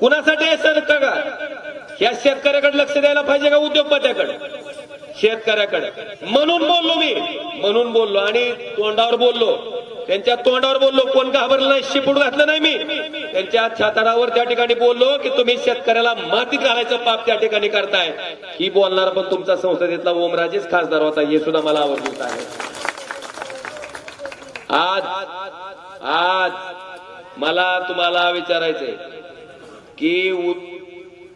कुणासाठी आहे सर? का ह्या शेतकऱ्याकडे लक्ष द्यायला पाहिजे का उद्योगपत्याकडे? शेतकऱ्याकडे. म्हणून बोललो मी. म्हणून बोललो. आणि तोंडावर बोललो. त्यांच्या तोंडावर बोललो. कोण घाबरलं नाही? शिपूड घातलं नाही मी. त्यांच्या छातारावर त्या ठिकाणी बोललो की तुम्ही शेतकऱ्याला मातीत घालायचं पाप त्या ठिकाणी करताय. ही बोलणारा पण तुमचा संसदेतला ओमराजेच खासदार होता. हे सुद्धा मला आवडलं आहे. आज आज मला तुम्हाला विचारायचंय. की उ-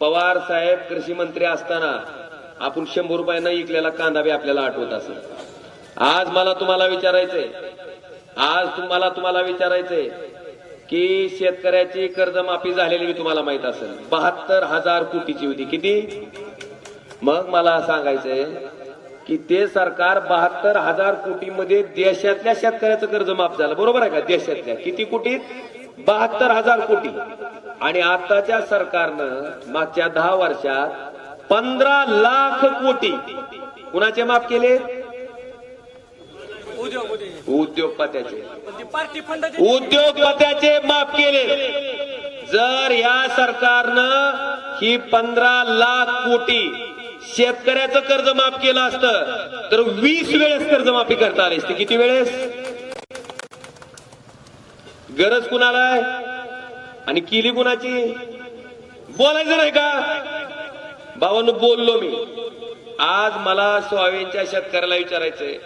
पवार साहेब कृषी मंत्री असताना आपण शंभर रुपयानं इकलेला कांदा बी आपल्याला आठवत असेल. आज मला तुम्हाला विचारायचंय. आज तुम्हाला तुम्हाला विचारायचंय की शेतकऱ्याची कर्जमाफी झालेली मी तुम्हाला माहीत असेल. बहात्तर हजार कोटीची होती. किती? मग मला सांगायचंय की ते सरकार बहात्तर हजार कोटीमध्ये देशातल्या शेतकऱ्याचं कर्ज माफ झालं. बरोबर आहे का? देशातल्या. किती कोटीत? बहात्तर हजार कोटी. आणि आताच्या सरकारनं मागच्या दहा वर्षात पंधरा लाख कोटी. कुणाचे माफ केले? उद्योगपत्याचे. उद्योगपत्याचे माफ केले. जर या सरकारनं ही पंधरा लाख कोटी शेतकऱ्याचं कर्ज माफ केलं असतं तर वीस वेळेस कर्जमाफी करता आली असते. किती वेळेस? गरज कुणाला आहे? आणि केली कुणाची? बोलायचं नाही का? भावानं बोललो मी. आज मला सोयाबीनच्या शेतकऱ्याला विचारायचंय.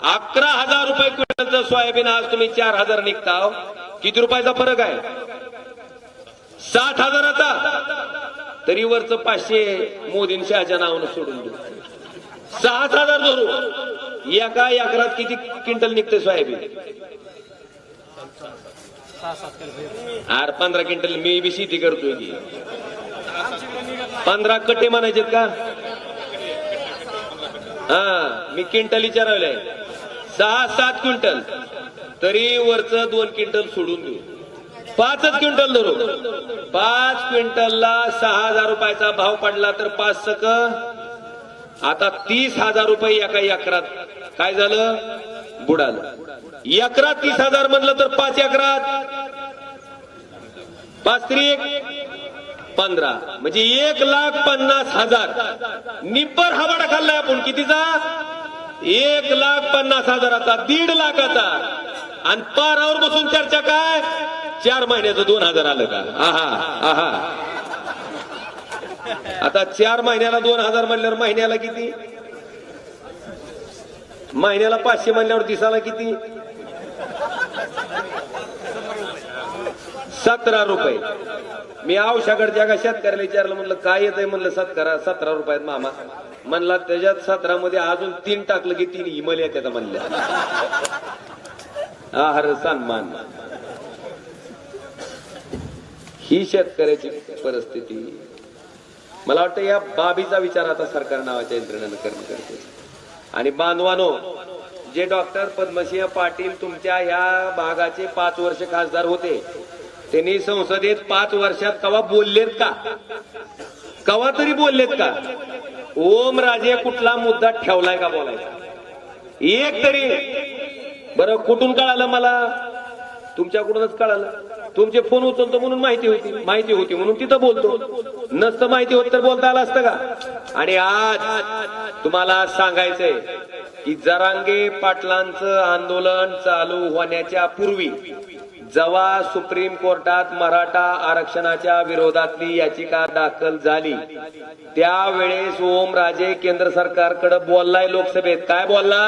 अकरा हजार रुपये क्विंटलचं सोयाबीन आज तुम्ही चार हजार निघताव. किती रुपयाचा फरक आहे? साठ हजाराचा. तरी वरच पाचशे मोदींच्या नावानं सोडून देऊ. सात हजार धरू. एका एकरात किती क्विंटल निघते सोयाबीन? अरे पंधरा क्विंटल मी बी शेती करतोय की. पंधरा कट्टे म्हणायचेत का? हा मी क्विंटल विचारवलंय सहा सात क्विंटल. तरी वरच दोन क्विंटल सोडून देऊ. पाचच क्विंटल धरू. पाच क्विंटलला सहा हजार रुपयाचा भाव पडला तर पाच सक. आता तीस हजार रुपये एका एकरात. काय झालं? बुडालं. अकरा तीस हजार म्हणलं तर पाच अकरा. पाच त्रिक पंधरा. म्हणजे एक लाख पन्नास हजार. निब्बर हवाडा खाल्लाय आपण कितीचा? एक लाख पन्नास हजाराचा दीड लाखाचा. आणि पारावर बसून चर्चा काय? चार महिन्याचं दोन हजार आलं का? आहा आहा. आता चार महिन्याला दोन हजार म्हणल्यावर महिन्याला किती? महिन्याला पाचशे म्हणल्यावर दिसाला किती? सतरा रुपये. मी औषाकडच्या एका शेतकऱ्याला विचारलं म्हणलं काय येतंय? म्हणलं सतरा सतरा रुपयात मामा. म्हणला त्याच्यात सतरा मध्ये अजून तीन टाकलं की तीन हिमल येतात म्हणल्या. आहार सन्मान. ही शेतकऱ्याची परिस्थिती मला वाटतं या बाबीचा विचार आता सरकार नावाच्या यंत्रणेनं करणं करते आणि बांधवानो जे डॉक्टर पद्मसिंह पाटील तुमच्या ह्या भागाचे पाच वर्ष खासदार होते त्यांनी संसदेत पाच वर्षात कवा बोललेत का? कवा तरी बोललेत का? ओम राजे कुठला मुद्दा ठेवलाय का बोलायचा? एक तरी. बरं कुठून कळालं मला? तुमच्याकडूनच कळालं. तुमचे फोन उचलतो म्हणून माहिती होती माहिती होती म्हणून तिथं बोलतो. नसतं माहिती होत तर बोलता आलं असतं का? आणि आज तुम्हाला सांगायचंय की जरांगे पाटलांचं आंदोलन चालू होण्याच्या पूर्वी जेव्हा सुप्रीम कोर्टात मराठा आरक्षणाच्या विरोधातली याचिका दाखल झाली. त्यावेळेस ओमराजे केंद्र सरकारकडे बोललाय लोकसभेत. काय बोलला?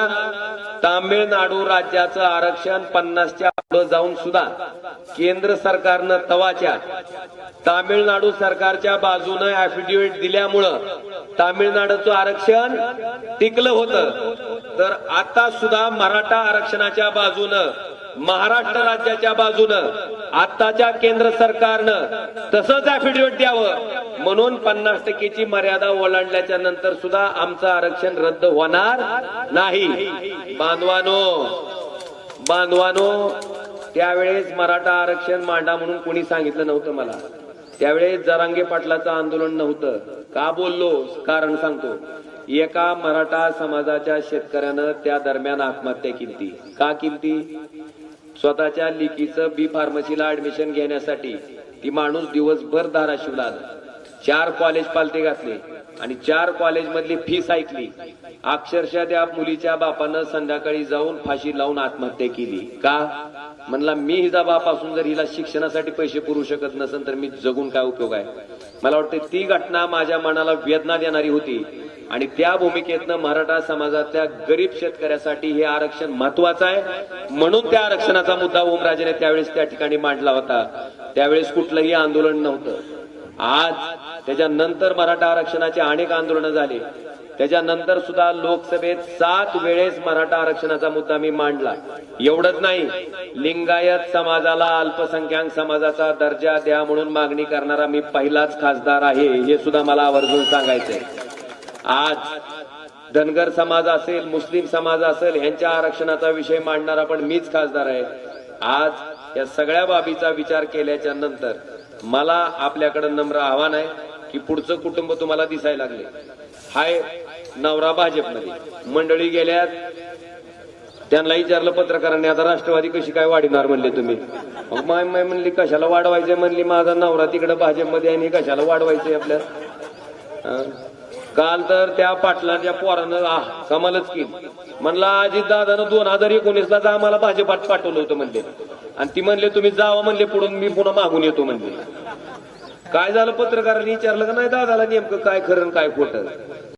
तामिळनाडू राज्याचं आरक्षण पन्नासच्या पुढे जाऊन सुद्धा केंद्र सरकारनं तवाच्या तामिळनाडू सरकारच्या बाजूनं ऍफिडेव्हिट दिल्यामुळं तामिळनाडूचं आरक्षण टिकलं होतं. तर आता सुद्धा मराठा आरक्षणाच्या बाजूनं महाराष्ट्र राज्याच्या बाजूनं आताच्या केंद्र सरकारनं तसंच ऍफिडेव्हिट द्यावं. म्हणून पन्नास टक्केची मर्यादा ओलांडल्याच्या नंतर सुद्धा आमचं आरक्षण रद्द होणार नाही. बांधवानो बांधवानो त्यावेळेस मराठा आरक्षण मांडा म्हणून कोणी सांगितलं नव्हतं मला. त्यावेळेस जरांगे पाटलाचं आंदोलन नव्हतं. का बोललो? कारण सांगतो. एका मराठा समाजाच्या शेतकऱ्यानं त्या दरम्यान आत्महत्या केली. का केली? स्वतःच्या लिकीचं बी फार्मसीला ऍडमिशन घेण्यासाठी. ती माणूस दिवसभर धाराशिवला चार कॉलेज पालते घातले आणि चार कॉलेज मधली फीस ऐकली. अक्षरशः त्या मुलीच्या बापानं संध्याकाळी जाऊन फाशी लावून आत्महत्या केली. का? म्हणला मी हिचा बाप असून जर हिला शिक्षणासाठी पैसे पुरू शकत नसेल तर मी जगून काय उपयोग आहे? मला वाटतं ती घटना माझ्या मनाला वेदना देणारी होती. आणि त्या भूमिकेतनं मराठा समाजातल्या गरीब शेतकऱ्यासाठी हे आरक्षण महत्वाचं आहे. म्हणून त्या आरक्षणाचा मुद्दा ओमराजेने त्यावेळेस त्या ठिकाणी मांडला होता. त्यावेळेस कुठलंही आंदोलन नव्हतं. आज त्याच्यानंतर मराठा आरक्षणाचे अनेक आंदोलनं झाले. त्याच्यानंतर सुद्धा लोकसभेत सात वेळेस मराठा आरक्षणाचा मुद्दा मी मांडला. एवढंच नाही लिंगायत समाजाला अल्पसंख्याक समाजाचा दर्जा द्या म्हणून मागणी करणारा मी पहिलाच खासदार आहे हे सुद्धा मला आवर्जून सांगायचंय. आज धनगर समाज असेल मुस्लिम समाज असेल यांच्या आरक्षणाचा विषय मांडणारा पण मीच खासदार आहे. आज या सगळ्या बाबीचा विचार केल्याच्यानंतर मला आपल्याकडे नम्र आव्हान आहे की पुढचं कुटुंब तुम्हाला दिसायला लागले. हाय नवरा भाजपमध्ये. मंडळी गेल्यात त्यांना विचारलं पत्रकारांनी आता राष्ट्रवादी कशी काय वाढणार? म्हणले तुम्ही. मग माय माय म्हणली कशाला वाढवायचंय? म्हणली माझा नवरा तिकडे भाजपमध्ये आहे आणि हे कशाला वाढवायचंय आपल्या काल तर त्या पाटलाच्या पोरानं आ, कमालच केली. म्हणला अजित दादानं दोन हजार एकोणीस ला आम्हाला भाजपात पाठवलं होतं म्हणले. आणि ती म्हणले तुम्ही जावा म्हणले पुढून मी पुन्हा मागून येतो म्हणले. काय झालं पत्रकारांनी विचारलं का नाही दादाला नेमकं काय खरं आणि काय खोटं?